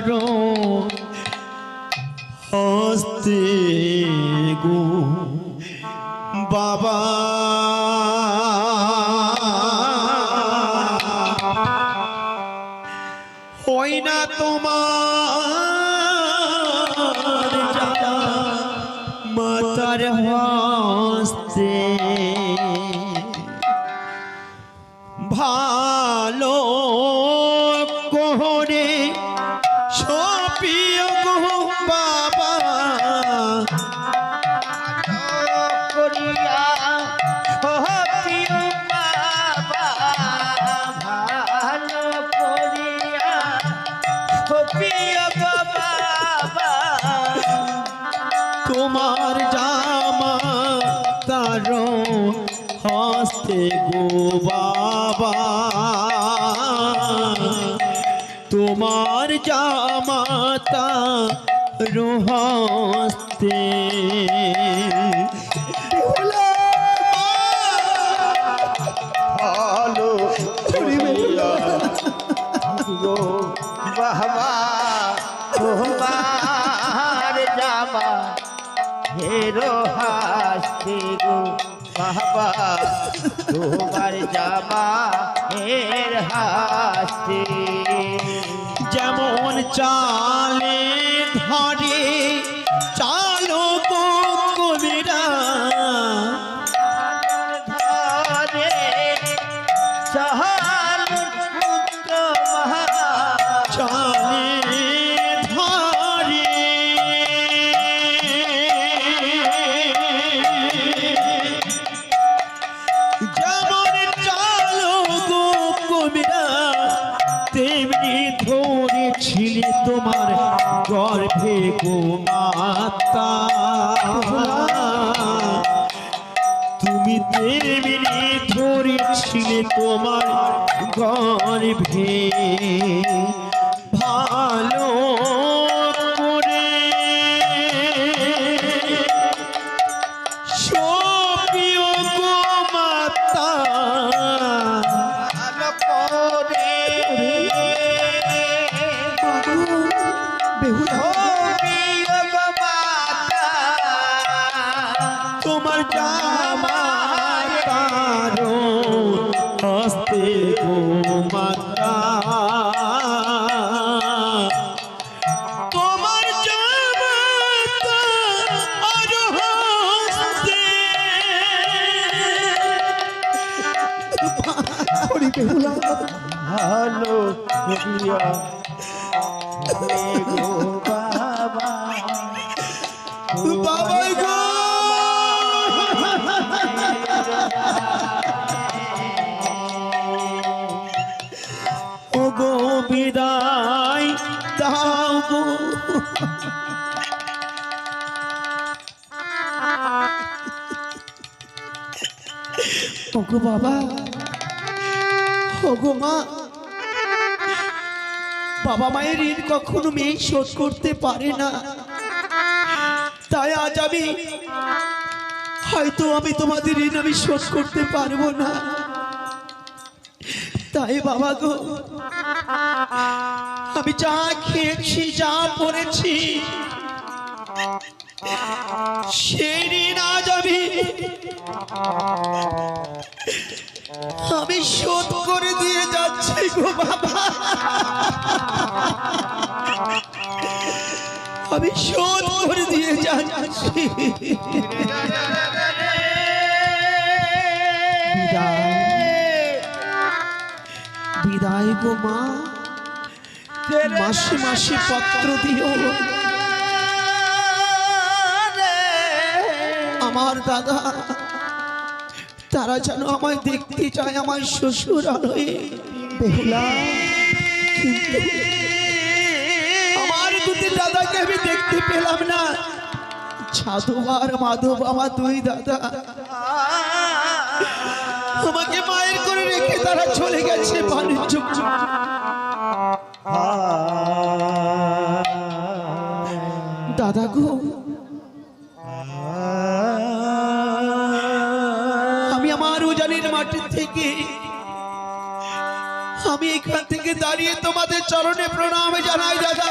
তারো হস্তে তোমার জামা তার হস্তে গো বাবা তোমার জামা তার হস্তে ভালো করিয়া গো বাবা তোমার জামা হেরো হাসতে গো বাবা তোমার জামা হের হাসতে যেমন চালে ধরে মাতা। তুমি তেমনি ধরেছিলে তোমার গর্ভে ও গো বাবা ও গো মা, বাবা মায়ের ঋণ কখনো মেয়ে শোধ করতে পারে না। তাই আজ আমি, হয়তো আমি তোমাদের ঋণ আমি শোধ করতে পারব না। তাই বাবা গো আমি যা খেয়েছি, যা পড়েছি সেই আজ আমি আমি শোধ করে দিয়ে যাচ্ছি গো বাবা। আমি শোধ করে দিয়ে যাচ্ছি। বিদায় গো মা। মাসে মাসে পত্র দিও। আমার দাদা তারা যেন আমায় দেখতে চায় আমার শ্বশুর আলোয়। বেহুলা। আমার দুটি দাদাকে আমি দেখতে পেলাম না। সাধু আর মাধব আমার দুই দাদা। আমাকে মায়ের করে রেখে তারা চলে গেছে বাণিজ্য থেকে দাঁড়িয়ে তোমাদের চরণে প্রণাম জানাই দাদা।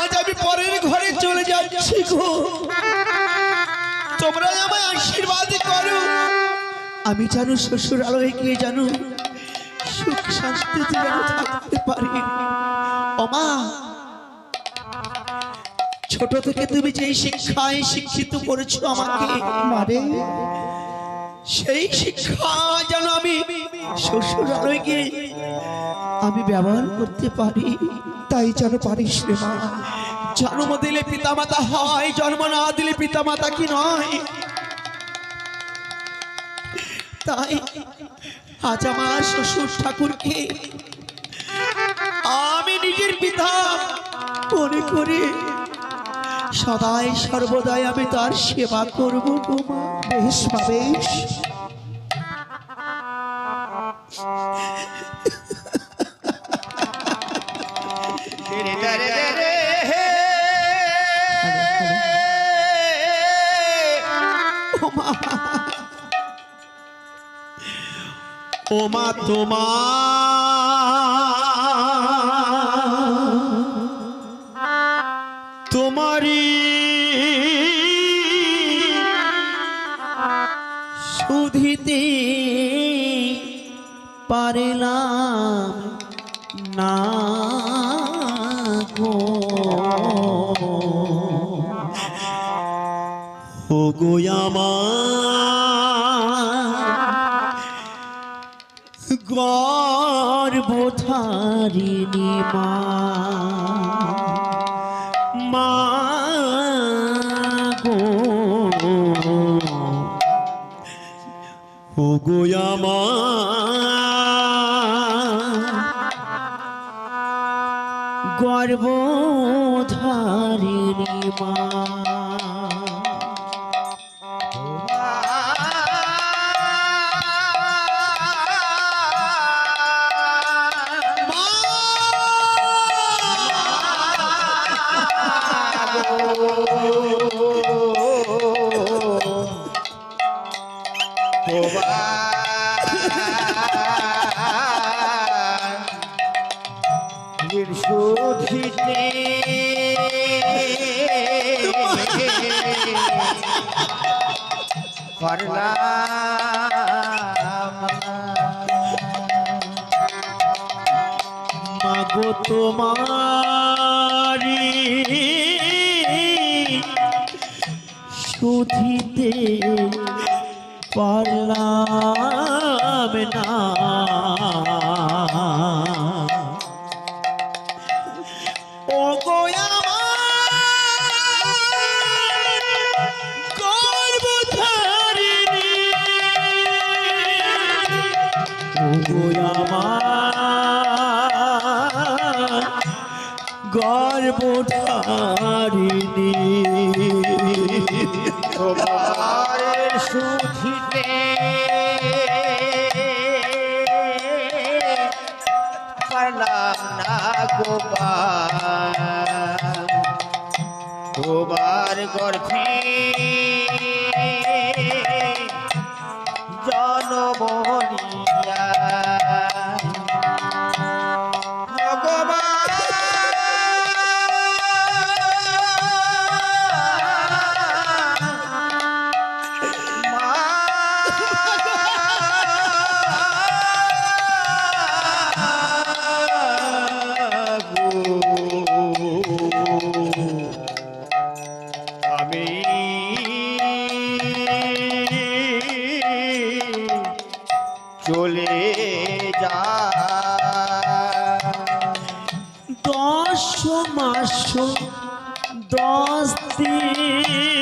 আজ আমি পরের ঘরে চলে যাচ্ছি গো। তোমরা আমায় আশীর্বাদ করো। আমি জানো শ্বশুর আলোয় গিয়ে জানো সুখ শান্তিতে যেন থাকতে পারি। ওমা ছোট থেকে তুমি যে শিক্ষায় শিক্ষিত করেছ আমাকে মারে সেই শিক্ষা যেন আমি শ্বশুর আলোয় গিয়ে আমি ব্যবহার করতে পারি। তাই যেন পারিস রে মা। জন্ম দিলে পিতামাতা হয়, জন্ম না দিলে পিতামাতা কি নয়? তাই আজ আমার শ্বশুর ঠাকুরকে আমি নিজের পিতা মনে করে সদাই সর্বদাই আমি তার সেবা করব বেশ বেশ। রে রে রে রে রে হে। ও মা। ও মা তোমার ও গো আমার গর্ভধারিণী মা। মা গো। ও গো আমার গর্ভধারিণী মা। শুধিতে পারলাম। মাগো তোমারি শুধিতে গর্ভধারিণী তোমার শুধিতে পারলাম না গোপাল। দশ মাস দশ দিন।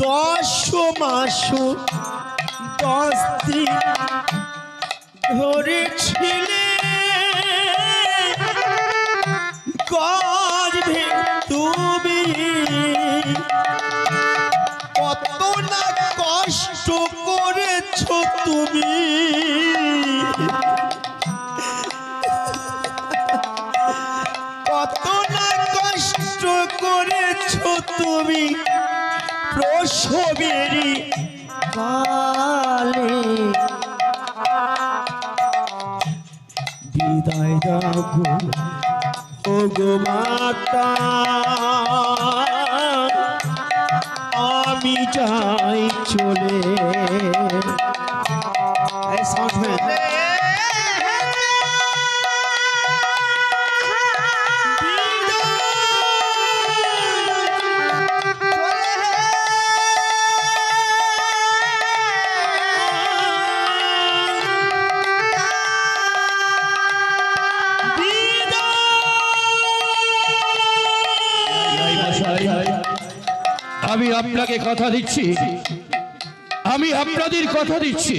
দশ মাস দশ দিন ধরেছিলে। গর্ভে তুমি কত না কষ্ট করেছ তুমি। গো ও গো মাতা আমি যাই চলে। এই কথা দিচ্ছি। আমি আপনাদের কথা দিচ্ছি।